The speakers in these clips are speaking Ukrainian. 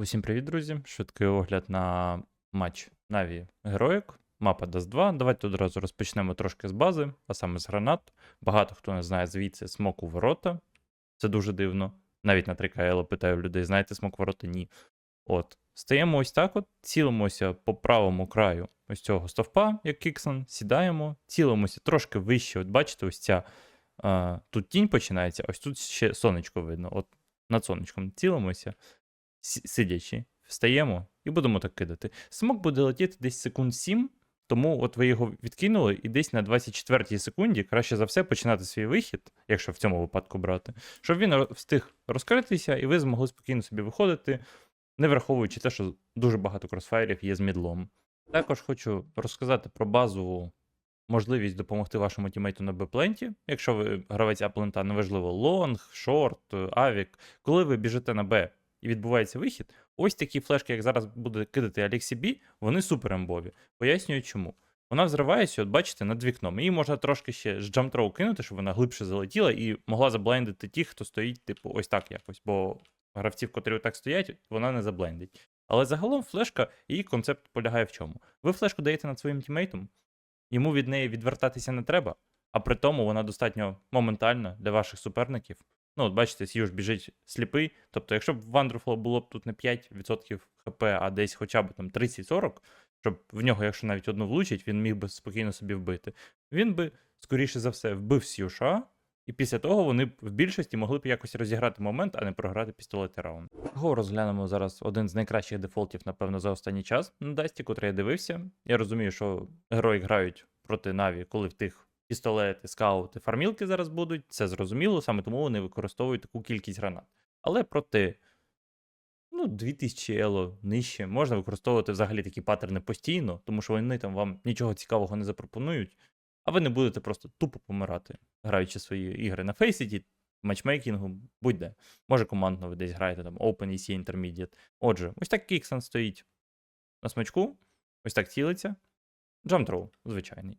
Усім привіт, друзі! Швидкий огляд на матч Наві Героїк. Мапа Dust 2. Давайте одразу розпочнемо трошки з бази, а саме з гранат. Багато хто не знає звідси смок у ворота. Це дуже дивно. Навіть на 3КЛ питаю людей, знаєте смок ворота? Ні. От. Стаємо ось так: от, цілимося по правому краю ось цього стовпа, як Кіксон, сідаємо, цілимося трошки вище. От бачите, ось ця а, тут тінь починається, ось тут ще сонечко видно. От над сонечком цілимося сидячи, встаємо і будемо так кидати. Смок буде летіти десь секунд 7, тому от ви його відкинули, і десь на 24 секунді краще за все починати свій вихід, якщо в цьому випадку брати, щоб він встиг розкритися, і ви змогли спокійно собі виходити, не враховуючи те, що дуже багато кросфайрів є з мідлом. Також хочу розказати про базову можливість допомогти вашому тімейту на Б-пленті, якщо ви гравець А-плента, неважливо, лонг, шорт, авік. Коли ви біжите на Б і відбувається вихід, ось такі флешки, як зараз буде кидати Алексі вони супер ембові. Пояснюю чому. Вона взривається, от бачите, над вікном. Її можна трошки ще з джамтроу кинути, щоб вона глибше залетіла і могла заблендити тих, хто стоїть, типу, ось так якось. Бо гравців, котрі отак стоять, вона не заблендить. Але загалом флешка, її концепт полягає в чому? Ви флешку даєте над своїм тімейтом, йому від неї відвертатися не треба, а при тому вона достатньо моментальна для ваших суперників. Ну, от бачите, Сьюж біжить сліпий. Тобто, якщо б в Wonderful було б тут не 5% хп, а десь хоча б там 30-40, щоб в нього, якщо навіть одну влучить, він міг би спокійно собі вбити. Він би, скоріше за все, вбив Сьюша, і після того вони б в більшості могли б якось розіграти момент, а не програти пістолети раунд. Го розглянемо зараз один з найкращих дефолтів, напевно, за останній час на Дасті, котрий я дивився. Я розумію, що герої грають проти Наві, коли в тих пістолети, скаути, фармілки зараз будуть. Це зрозуміло, саме тому вони використовують таку кількість гранат. Але проти ну, 2000 ело нижче можна використовувати взагалі такі паттерни постійно, тому що вони там вам нічого цікавого не запропонують, а ви не будете просто тупо помирати, граючи свої ігри на фейсіті, матчмейкінгу, будь-де. Може, командно ви десь граєте там Open EC Intermediate. Отже, ось так Кіксон стоїть на смачку, ось так цілиться. Джамтроу, звичайний.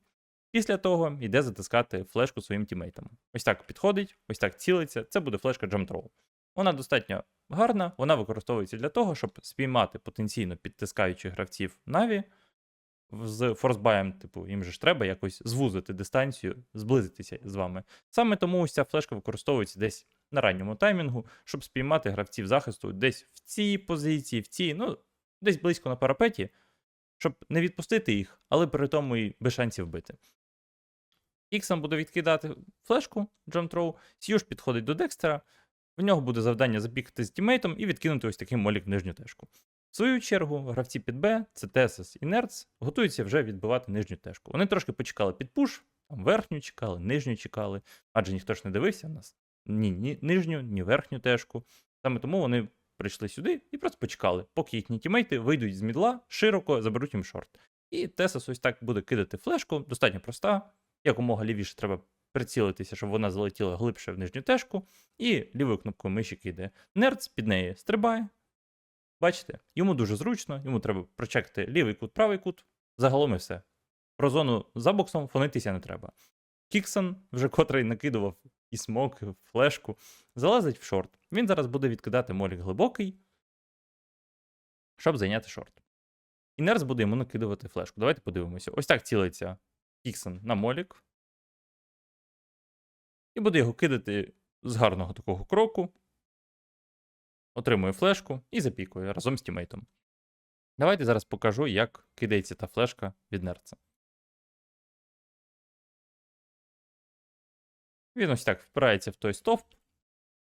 Після того йде затискати флешку своїм тімейтам. Ось так підходить, ось так цілиться. Це буде флешка Джамтроу. Вона достатньо гарна, вона використовується для того, щоб спіймати потенційно підтискаючих гравців Наві. З форсбаєм, типу, їм же ж треба якось звузити дистанцію, зблизитися з вами. Саме тому ось ця флешка використовується десь на ранньому таймінгу, щоб спіймати гравців захисту десь в цій позиції, в цій, ну, десь близько на парапеті, щоб не відпустити їх, але при тому і без шансів бити. Іксом буде відкидати флешку Джамтроу, Сьюж підходить до Декстера, в нього буде завдання забігти з тімейтом і відкинути ось такий молік в нижню тежку. В свою чергу, гравці під Б, це Тесос і Нерц, готуються вже відбивати нижню тежку. Вони трошки почекали під пуш, там верхню чекали, нижню чекали, адже ніхто ж не дивився нас ні, ні нижню, ні верхню тежку. Саме тому вони прийшли сюди і просто почекали, поки їхні тімейти вийдуть з мідла широко, заберуть їм шорт. І Тесос ось так буде кидати флешку, достатньо проста. Якомога лівіше треба прицілитися, щоб вона залетіла глибше в нижню тежку, і лівою кнопкою миші кидає. Нерц під неї стрибає. Бачите, йому дуже зручно, йому треба прочекати лівий кут, правий кут. Загалом і все. Про зону за боксом фонитися не треба. Кіксон, вже котрий накидував і смок, флешку, залазить в шорт. Він зараз буде відкидати молік глибокий, щоб зайняти шорт. І Нерц буде йому накидувати флешку. Давайте подивимося. Ось так цілиться Кіксон на молік. І буде його кидати з гарного такого кроку. Отримує флешку і запікує разом з тімейтом. Давайте зараз покажу, як кидається та флешка від нерца. Він ось так впирається в той стовп.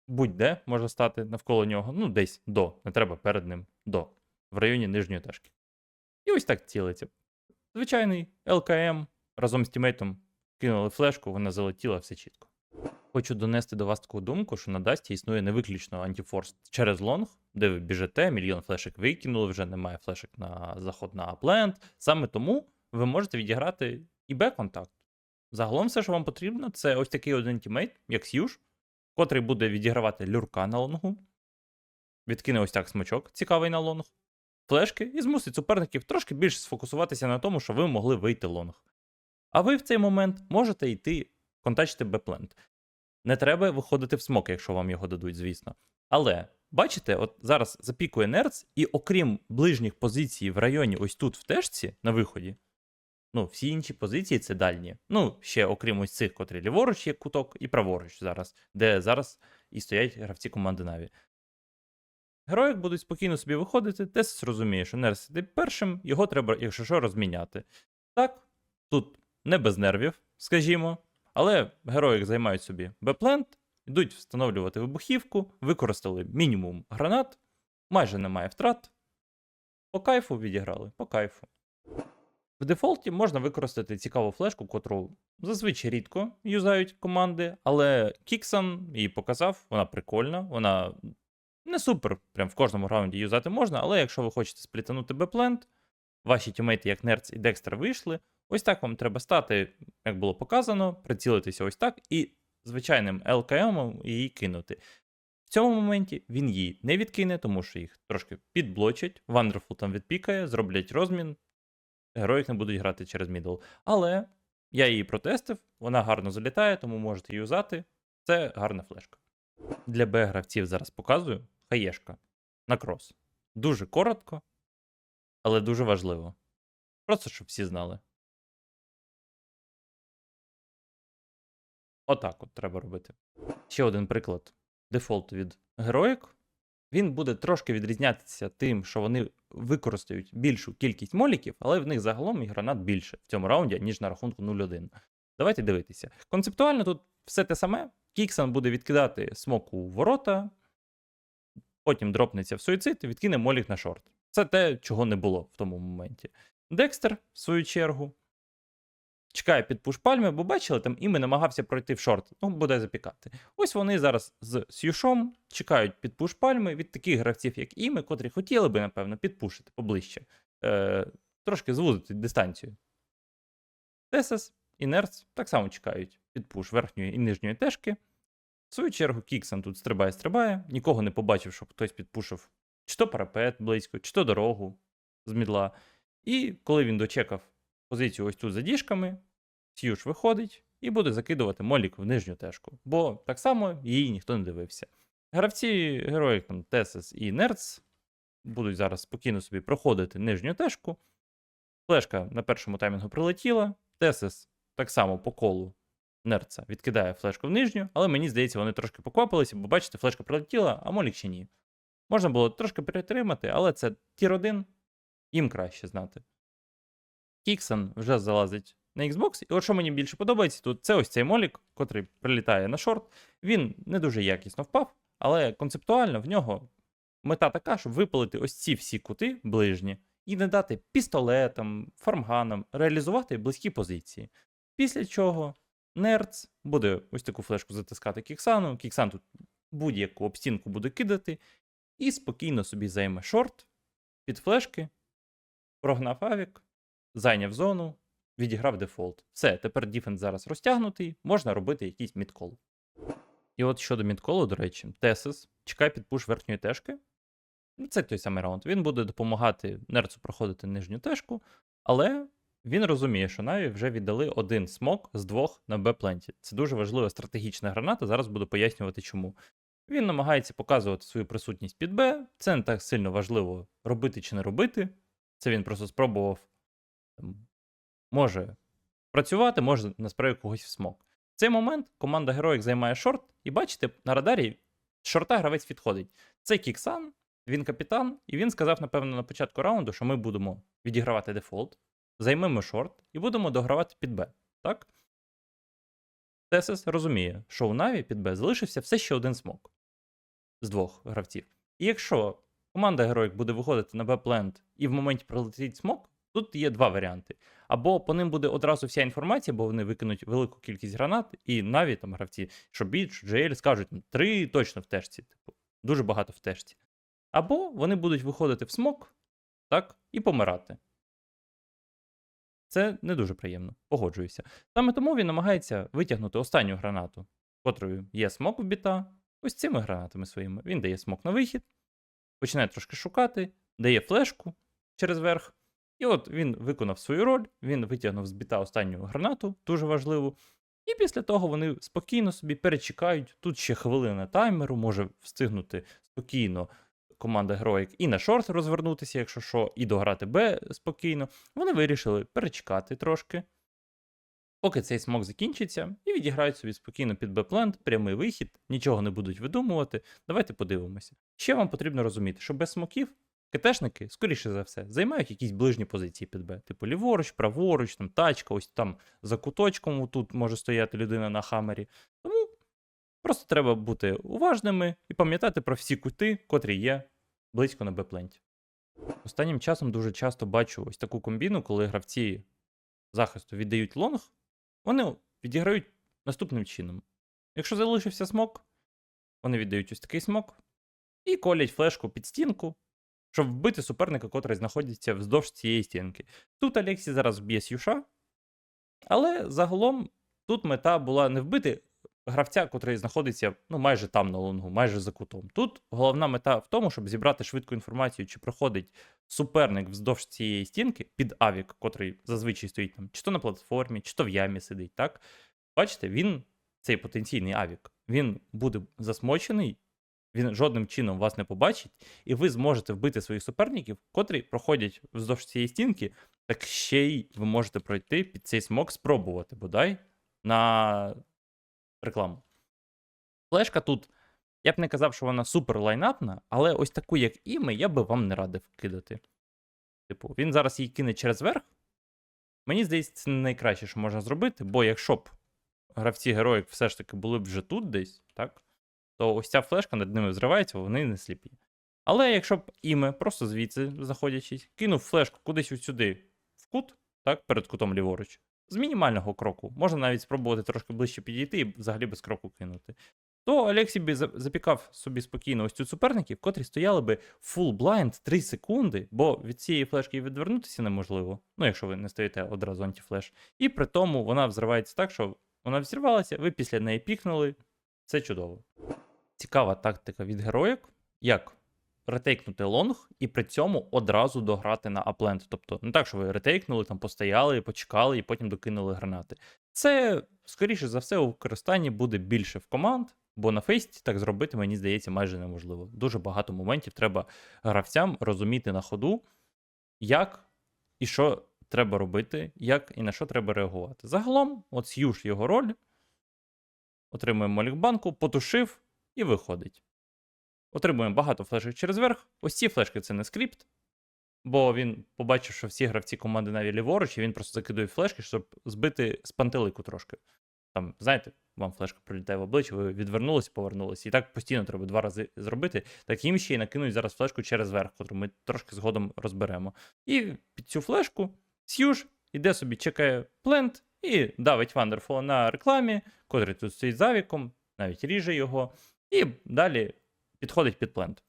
Будь-де може стати навколо нього. Ну, десь до. Не треба перед ним до. В районі нижньої тежки. І ось так цілиться. Звичайний ЛКМ разом з тімейтом кинули флешку, вона залетіла все чітко. Хочу донести до вас таку думку, що на Дасті існує не виключно антифорс через лонг, де ви біжите, мільйон флешек викинули, вже немає флешек на заход на апленд. Саме тому ви можете відіграти і Б-контакт. Загалом все, що вам потрібно, це ось такий один тімейт, як Сьюж, котрий буде відігравати люрка на лонгу. Відкине ось так смачок, цікавий на лонг, флешки, і змусить суперників трошки більше сфокусуватися на тому, що ви могли вийти лонг. А ви в цей момент можете йти контачити Б-плент. Не треба виходити в смок, якщо вам його дадуть, звісно. Але бачите, от зараз запікує Нерц, і окрім ближніх позицій в районі, ось тут в тежці, на виході, ну, всі інші позиції це дальні. Ну, ще окрім ось цих, котрі ліворуч є куток, і праворуч зараз, де зараз і стоять гравці команди Наві. Героїк будуть спокійно собі виходити, Тесис розуміє, що Нерс іде першим, його треба, якщо що, розміняти. Так, тут не без нервів, скажімо, але героїк займають собі беплент, йдуть встановлювати вибухівку, використали мінімум гранат, майже немає втрат. По кайфу відіграли, по кайфу. В дефолті можна використати цікаву флешку, котру зазвичай рідко юзають команди, але Кіксан її показав, вона прикольна, вона не супер, прям в кожному раунді юзати можна, але якщо ви хочете сплітанути беплент, ваші тімейти, як Нерц і Декстер, вийшли, ось так вам треба стати, як було показано, прицілитися ось так і звичайним ЛКМом її кинути. В цьому моменті він її не відкине, тому що їх трошки підблочать, Вандерфул там відпікає, зроблять розмін, героїк не будуть грати через мідл. Але я її протестив, вона гарно залітає, тому можете її юзати. Це гарна флешка. Для Б-гравців зараз показую хаєшка на крос. Дуже коротко, але дуже важливо. Просто щоб всі знали. Отак от треба робити. Ще один приклад дефолту від героїк. Він буде трошки відрізнятися тим, що вони використають більшу кількість моліків, але в них загалом і гранат більше в цьому раунді, ніж на рахунку 0-1. Давайте дивитися. Концептуально тут все те саме. Кіксан буде відкидати смок у ворота, потім дропнеться в суїцид і відкине молік на шорт. Це те, чого не було в тому моменті. Декстер, в свою чергу, чекає під пуш пальми, бо бачили, там іми намагався пройти в шорт, ну, буде запікати. Ось вони зараз з Сюшом чекають під пуш пальми від таких гравців, як іми, котрі хотіли би, напевно, підпушити поближче, е, трошки звузити дистанцію. Тесес і Нерц так само чекають під пуш верхньої і нижньої тежки. В свою чергу, Кіксан тут стрибає-стрибає, нікого не побачив, щоб хтось підпушив чи то парапет близько, чи то дорогу з мідла. І коли він дочекав позицію ось тут за діжками, Сьюш виходить і буде закидувати молік в нижню тежку, бо так само її ніхто не дивився. Гравці героїк там Тесес і Нерц будуть зараз спокійно собі проходити нижню тежку. Флешка на першому таймінгу прилетіла. Тесес так само по колу Нерца відкидає флешку в нижню, але мені здається, вони трошки поквапилися, бо бачите, флешка прилетіла, а молік ще ні. Можна було трошки перетримати, але це тір 1, їм краще знати. Кіксон вже залазить на Xbox, і от що мені більше подобається, тут це ось цей молік, котрий прилітає на шорт. Він не дуже якісно впав, але концептуально в нього мета така, щоб випалити ось ці всі кути ближні і не дати пістолетам, фармганам реалізувати близькі позиції. Після чого Нерц буде ось таку флешку затискати Кіксану. Кіксан тут будь-яку обстінку буде кидати, і спокійно собі займе шорт під флешки, прогнав авік, зайняв зону, відіграв дефолт. Все, тепер діфенс зараз розтягнутий, можна робити якийсь мідкол. І от щодо мідколу, до речі, Тесис чекає під пуш верхньої тежки. Ну, Це той самий раунд. Він буде допомагати нерцу проходити нижню тежку, але він розуміє, що Наві вже віддали один смок з двох на Б-пленті. Це дуже важлива стратегічна граната. Зараз буду пояснювати, чому. Він намагається показувати свою присутність під Б. Це не так сильно важливо робити чи не робити. Це він просто спробував. Може працювати, може насправді когось в смок. В цей момент команда героїк займає шорт, і бачите, на радарі з шорта гравець відходить. Це Кіксан, він капітан, і він сказав, напевно, на початку раунду, що ми будемо відігравати дефолт, займемо шорт і будемо догравати під Б. Так? Тесес розуміє, що у Наві під Б залишився все ще один смок з двох гравців. І якщо команда героїк буде виходити на Б-плент і в моменті прилетить смок, тут є два варіанти. Або по ним буде одразу вся інформація, бо вони викинуть велику кількість гранат, і Наві там гравці, що Біч, що JL скажуть «Ну, три точно в тежці, типу, дуже багато в тежці. Або вони будуть виходити в смок, так, і помирати. Це не дуже приємно, погоджуюся. Саме тому він намагається витягнути останню гранату, котрою є смок в біта. Ось цими гранатами своїми. Він дає смок на вихід, починає трошки шукати, дає флешку через верх. І от він виконав свою роль, він витягнув з біта останню гранату, дуже важливу. І після того вони спокійно собі перечекають. Тут ще хвилина таймеру, може встигнути спокійно команда героїк і на шорт розвернутися, якщо що, і дограти Б спокійно. Вони вирішили перечекати трошки, поки цей смок закінчиться, і відіграють собі спокійно під Б-плент, прямий вихід, нічого не будуть видумувати. Давайте подивимося. Ще вам потрібно розуміти, що без смоків КТшники, скоріше за все, займають якісь ближні позиції під Б. Типу ліворуч, праворуч, там тачка, ось там за куточком тут може стояти людина на хамері. Тому просто треба бути уважними і пам'ятати про всі кути, котрі є близько на Б-пленті. Останнім часом дуже часто бачу ось таку комбіну, коли гравці захисту віддають лонг, вони відіграють наступним чином. Якщо залишився смок, вони віддають ось такий смок і колять флешку під стінку, щоб вбити суперника, котрий знаходиться вздовж цієї стінки. Тут Алексі зараз вб'є Сюша, але загалом тут мета була не вбити гравця, котрий знаходиться ну, майже там на лонгу, майже за кутом. Тут головна мета в тому, щоб зібрати швидку інформацію, чи проходить суперник вздовж цієї стінки під авік, котрий зазвичай стоїть там, чи то на платформі, чи то в ямі сидить. так? Бачите, він, цей потенційний авік, він буде засмочений, він жодним чином вас не побачить, і ви зможете вбити своїх суперників, котрі проходять вздовж цієї стінки, так ще й ви можете пройти під цей смок, спробувати бодай на рекламу. Флешка тут. Я б не казав, що вона супер лайнапна, але ось таку, як іми, я би вам не радив кидати. Типу, він зараз її кине через верх. Мені здається, це не найкраще, що можна зробити, бо якщо б гравці героїк все ж таки були б вже тут десь, так? То ось ця флешка над ними взривається, вони не сліпі. Але якщо б іме, просто звідси заходячись, кинув флешку кудись сюди в кут, так, перед кутом ліворуч, з мінімального кроку, можна навіть спробувати трошки ближче підійти і взагалі без кроку кинути. То Олексій би запікав собі спокійно ось цю суперників, котрі стояли би full blind 3 секунди, бо від цієї флешки відвернутися неможливо. Ну, якщо ви не стоїте одразу антифлеш. І при тому вона взривається так, що вона взірвалася, ви після неї пікнули. Це чудово. Цікава тактика від героїк, як ретейкнути лонг і при цьому одразу дограти на аплент. Тобто не так, що ви ретейкнули, там постояли, почекали і потім докинули гранати. Це, скоріше за все, у використанні буде більше в команд, бо на фейсті так зробити, мені здається, майже неможливо. Дуже багато моментів треба гравцям розуміти на ходу, як і що треба робити, як і на що треба реагувати. Загалом, от С'юш його роль, отримуємо молікбанку, потушив і виходить. Отримуємо багато флешок через верх. Ось ці флешки це не скрипт, бо він побачив, що всі гравці команди Наві ліворуч, і він просто закидує флешки, щоб збити з пантелику трошки. Там, знаєте, вам флешка прилітає в обличчя, ви відвернулися, повернулися. І так постійно треба два рази зробити. Так їм ще й накинуть зараз флешку через верх, яку ми трошки згодом розберемо. І під цю флешку Сьюж іде собі, чекає плент і давить Вандерфола на рекламі, котрий тут стоїть за віком, навіть ріже його, і далі підходить під плент.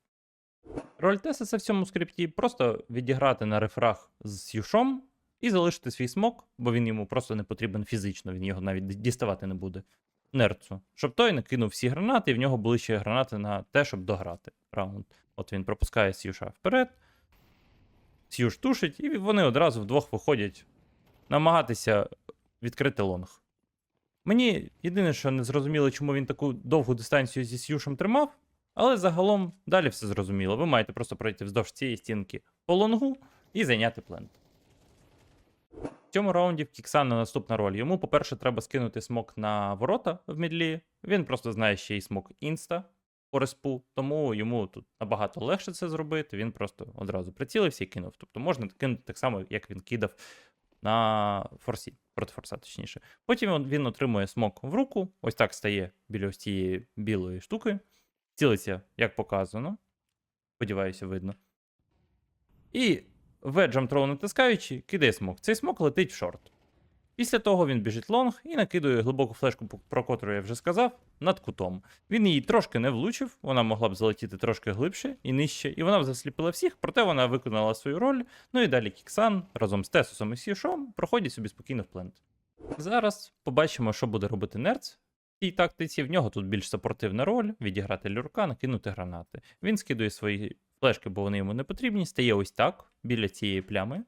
Роль Тесиса в цьому скрипті просто відіграти на рефрах з Сюшом і залишити свій смок, бо він йому просто не потрібен фізично, він його навіть діставати не буде. Нерцу, щоб той накинув всі гранати, і в нього були ще гранати на те, щоб дограти раунд. От він пропускає Сюша вперед, Сюш тушить, і вони одразу вдвох виходять намагатися відкрити лонг. Мені єдине, що не зрозуміло, чому він таку довгу дистанцію зі Сюшем тримав, але загалом далі все зрозуміло. Ви маєте просто пройти вздовж цієї стінки по лонгу і зайняти плент. В цьому раунді в Кіксана наступна роль. Йому, по-перше, треба скинути смок на ворота в мідлі. Він просто знає ще й смок інста по респу, тому йому тут набагато легше це зробити. Він просто одразу прицілився і кинув. Тобто можна кинути так само, як він кидав на форсі, проти форса, точніше. Потім він- отримує смок в руку, ось так стає біля ось цієї білої штуки. Цілиться, як показано. Сподіваюся, видно. І веджем троу натискаючи, кидає смок. Цей смок летить в шорт. Після того він біжить лонг і накидує глибоку флешку, про котру я вже сказав, над кутом. Він її трошки не влучив, вона могла б залетіти трошки глибше і нижче, і вона б засліпила всіх, проте вона виконала свою роль. Ну і далі Кіксан разом з Тесусом і Сішом проходять собі спокійно в плент. Зараз побачимо, що буде робити Нерц. В цій тактиці в нього тут більш сапортивна роль відіграти люрка, накинути гранати. Він скидує свої флешки, бо вони йому не потрібні. Стає ось так, біля цієї плями.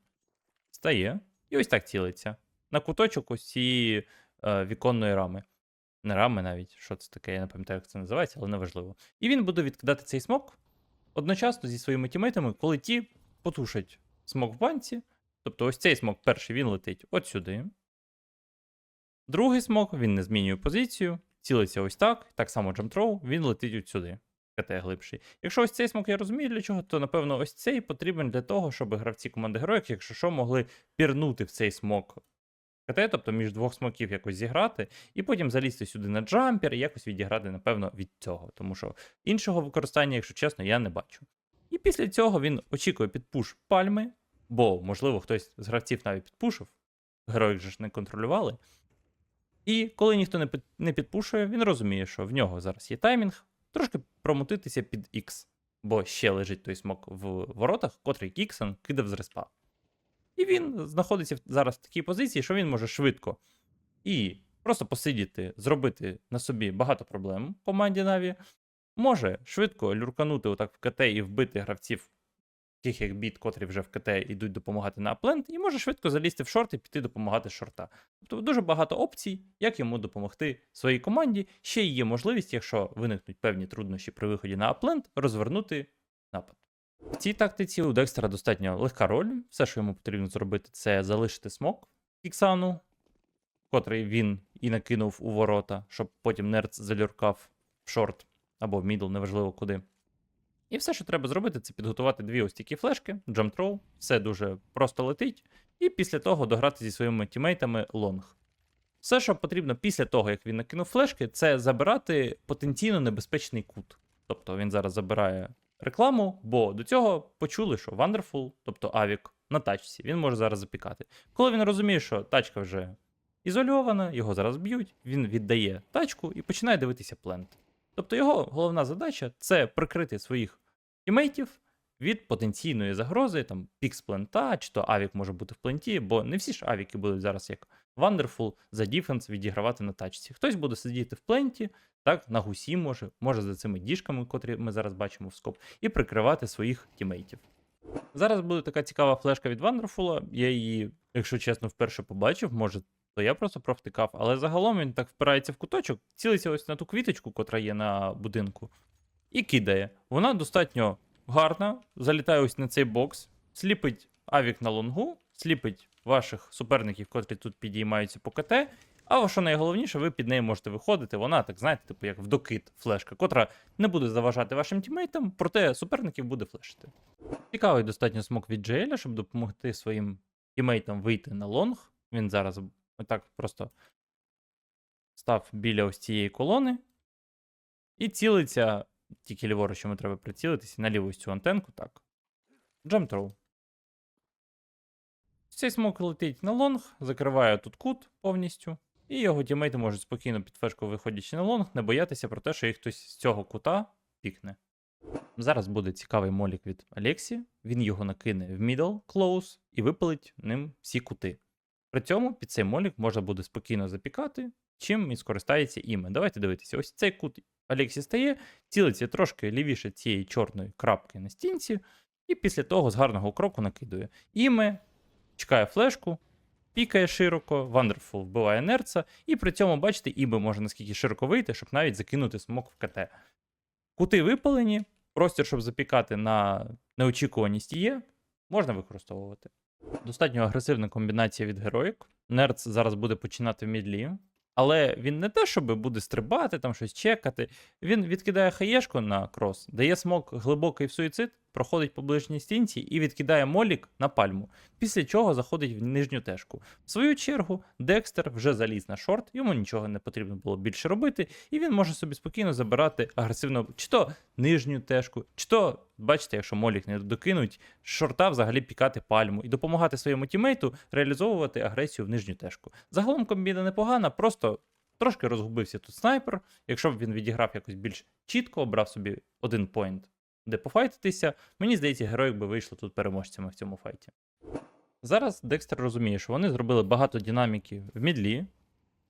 Стає. І ось так цілиться. На куточок цієї е, віконної рами. Не рами навіть, що це таке, я не пам'ятаю, як це називається, але неважливо. І він буде відкидати цей смок, одночасно зі своїми тімейтами, коли ті потушать смок в банці. Тобто ось цей смок перший він летить от сюди. Другий смок він не змінює позицію, цілиться ось так, так само джамтроу, він летить от сюди. КТ глибший. Якщо ось цей смок я розумію для чого, то напевно ось цей потрібен для того, щоб гравці команди героїк, якщо що, могли пірнути в цей смок КТ, тобто між двох смоків якось зіграти, і потім залізти сюди на джампер і якось відіграти, напевно, від цього. Тому що іншого використання, якщо чесно, я не бачу. І після цього він очікує підпуш пальми, бо, можливо, хтось з гравців навіть підпушив, героїк же ж не контролювали. І коли ніхто не підпушує, він розуміє, що в нього зараз є таймінг, трошки промутитися під X, бо ще лежить той смок в воротах, котрий Кіксон кидав з респа. І він знаходиться зараз в такій позиції, що він може швидко і просто посидіти, зробити на собі багато проблем команді Наві. Може швидко люрканути отак в КТ і вбити гравців, таких як біт, котрі вже в КТ йдуть допомагати на аплент, і може швидко залізти в шорт і піти допомагати шорта. Тобто дуже багато опцій, як йому допомогти своїй команді. Ще є можливість, якщо виникнуть певні труднощі при виході на аплент, розвернути напад. В цій тактиці у Декстера достатньо легка роль. Все, що йому потрібно зробити, це залишити смок Кіксану, котрий він і накинув у ворота, щоб потім нерц залюркав в шорт або в мідл, неважливо куди. І все, що треба зробити, це підготувати дві ось такі флешки, джамтроу, все дуже просто летить, і після того дограти зі своїми тімейтами лонг. Все, що потрібно після того, як він накинув флешки, це забирати потенційно небезпечний кут. Тобто він зараз забирає рекламу, бо до цього почули, що Wonderful, тобто Авік, на тачці, він може зараз запікати. Коли він розуміє, що тачка вже ізольована, його зараз б'ють, він віддає тачку і починає дивитися плент. Тобто його головна задача це прикрити своїх тімейтів від потенційної загрози, там пікс плента, чи то авік може бути в пленті, бо не всі ж авіки будуть зараз як Wonderful за діфенс відігравати на тачці. Хтось буде сидіти в пленті, так, на гусі може, може за цими діжками, котрі ми зараз бачимо в скоп, і прикривати своїх тімейтів. Зараз буде така цікава флешка від Wonderful. Я її, якщо чесно, вперше побачив, може, то я просто провтикав, але загалом він так впирається в куточок, цілиться ось на ту квіточку, котра є на будинку, і кидає. Вона достатньо гарна, залітає ось на цей бокс, сліпить авік на лонгу, сліпить ваших суперників, котрі тут підіймаються по КТ. А що найголовніше, ви під нею можете виходити. Вона, так знаєте, типу як в докид флешка, котра не буде заважати вашим тімейтам, проте суперників буде флешити. Цікавий достатньо смок від Джеля, щоб допомогти своїм тімейтам вийти на лонг. Він зараз отак просто став біля ось цієї колони і цілиться. Тільки ліворуч йому треба прицілитися на ліву цю антенку, так. Джамтроу. Цей смок летить на лонг, закриває тут кут повністю, і його тімейти можуть спокійно під флешку виходячи на лонг, не боятися про те, що їх хтось з цього кута пікне. Зараз буде цікавий молік від Алексі. Він його накине в middle close і випалить ним всі кути. При цьому під цей молік можна буде спокійно запікати, чим і скористається іме. Давайте дивитися, ось цей кут Алексі стає, цілиться трошки лівіше цієї чорної крапки на стінці, і після того з гарного кроку накидує. Іме чекає флешку, пікає широко, Wonderful вбиває нерца, і при цьому, бачите, іби може наскільки широко вийти, щоб навіть закинути смок в КТ. Кути випалені, простір, щоб запікати на неочікуваність є, можна використовувати. Достатньо агресивна комбінація від героїк. Нерц зараз буде починати в мідлі. Але він не те, щоб буде стрибати, там щось чекати. Він відкидає хаєшку на крос, дає смок глибокий в суїцид, проходить по ближній стінці і відкидає молік на пальму, після чого заходить в нижню тежку. В свою чергу, Декстер вже заліз на шорт, йому нічого не потрібно було більше робити, і він може собі спокійно забирати агресивно чи то нижню тежку, чи то, бачите, якщо молік не докинуть, шорта взагалі пікати пальму і допомагати своєму тімейту реалізовувати агресію в нижню тежку. Загалом комбіна непогана, просто трошки розгубився тут снайпер. Якщо б він відіграв якось більш чітко, обрав собі один поінт, де пофайтитися, мені здається, героїк би вийшло тут переможцями в цьому файті. Зараз Декстер розуміє, що вони зробили багато динаміки в мідлі.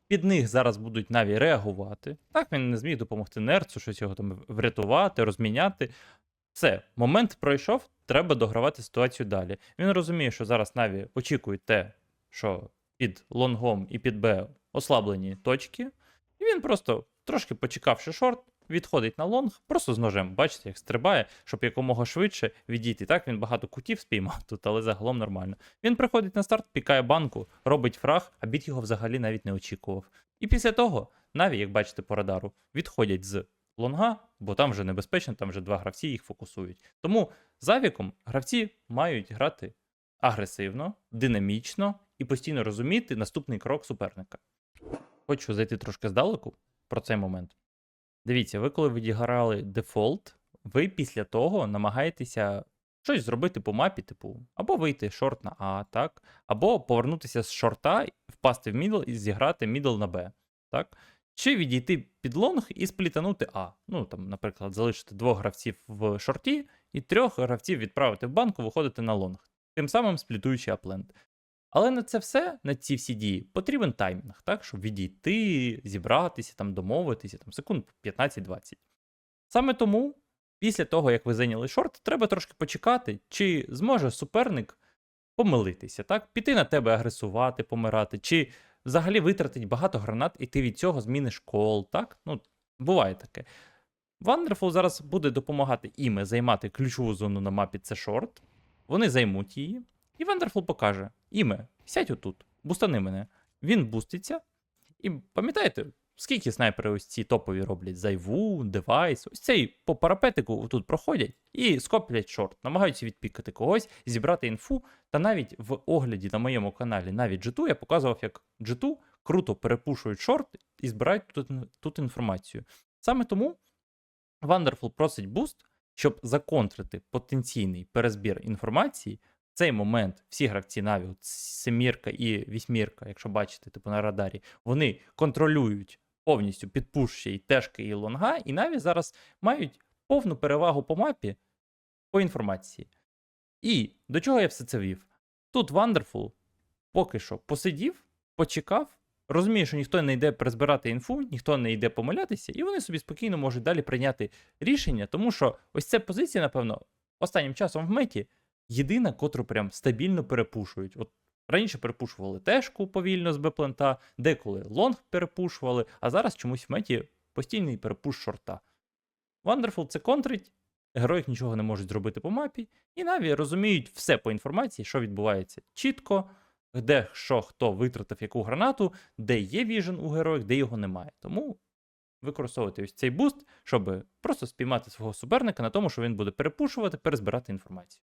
Під них зараз будуть наві реагувати. Так, він не зміг допомогти нерцу, щось його там врятувати, розміняти. Все, момент пройшов, треба догравати ситуацію далі. Він розуміє, що зараз Наві очікують те, що під лонгом і під Б ослаблені точки, і він просто, трошки почекавши шорт, відходить на лонг, просто з ножем. Бачите, як стрибає, щоб якомога швидше відійти. Так, він багато кутів спіймав тут, але загалом нормально. Він приходить на старт, пікає банку, робить фраг, а біт його взагалі навіть не очікував. І після того, Наві, як бачите по радару, відходять з лонга, бо там вже небезпечно, там вже два гравці їх фокусують. Тому з авіком гравці мають грати агресивно, динамічно і постійно розуміти наступний крок суперника. Хочу зайти трошки здалеку про цей момент. Дивіться, ви коли відіграли дефолт, ви після того намагаєтеся щось зробити по мапі, типу, або вийти шорт на А, так, або повернутися з шорта, впасти в мідл і зіграти мідл на Б. Так? Чи відійти під лонг і сплітанути А. Ну, там, наприклад, залишити двох гравців в шорті і трьох гравців відправити в банку, виходити на лонг, тим самим сплітуючи апленд. Але на це все, на ці всі дії, потрібен таймінг, так, щоб відійти, зібратися, там, домовитися, там, секунд 15-20. Саме тому, після того, як ви зайняли шорт, треба трошки почекати, чи зможе суперник помилитися, так? Піти на тебе агресувати, помирати, чи взагалі витратить багато гранат, і ти від цього зміниш кол, так? Ну, буває таке. Wonderful зараз буде допомагати іме займати ключову зону на мапі це шорт. Вони займуть її. І Wonderful покаже: Іме, сядь отут, бустани мене. Він буститься. І пам'ятаєте, скільки снайпери ось ці топові роблять? Зайву, девайс, ось цей по парапетику тут проходять і скоплять шорт, намагаються відпікати когось, зібрати інфу. Та навіть в огляді на моєму каналі навіть G2 я показував, як G2 круто перепушують шорт і збирають тут, тут інформацію. Саме тому Wonderful просить буст, щоб законтрити потенційний перезбір інформації. Цей момент всі гравці Наві, от семірка і вісьмірка, якщо бачите, типу на радарі, вони контролюють повністю підпуш ще й тежки і лонга, і Наві зараз мають повну перевагу по мапі по інформації. І до чого я все це вів? Тут Wonderful поки що посидів, почекав, розуміє, що ніхто не йде призбирати інфу, ніхто не йде помилятися, і вони собі спокійно можуть далі прийняти рішення, тому що ось ця позиція, напевно, останнім часом в меті єдина, котру прям стабільно перепушують. От раніше перепушували тежку повільно з Б-плента, деколи лонг перепушували, а зараз чомусь в меті постійний перепуш шорта. Wonderful це контрить, герої нічого не можуть зробити по мапі, і Наві розуміють все по інформації, що відбувається чітко, де що хто витратив яку гранату, де є віжен у героїв, де його немає. Тому використовувати ось цей буст, щоб просто спіймати свого суперника на тому, що він буде перепушувати, перезбирати інформацію.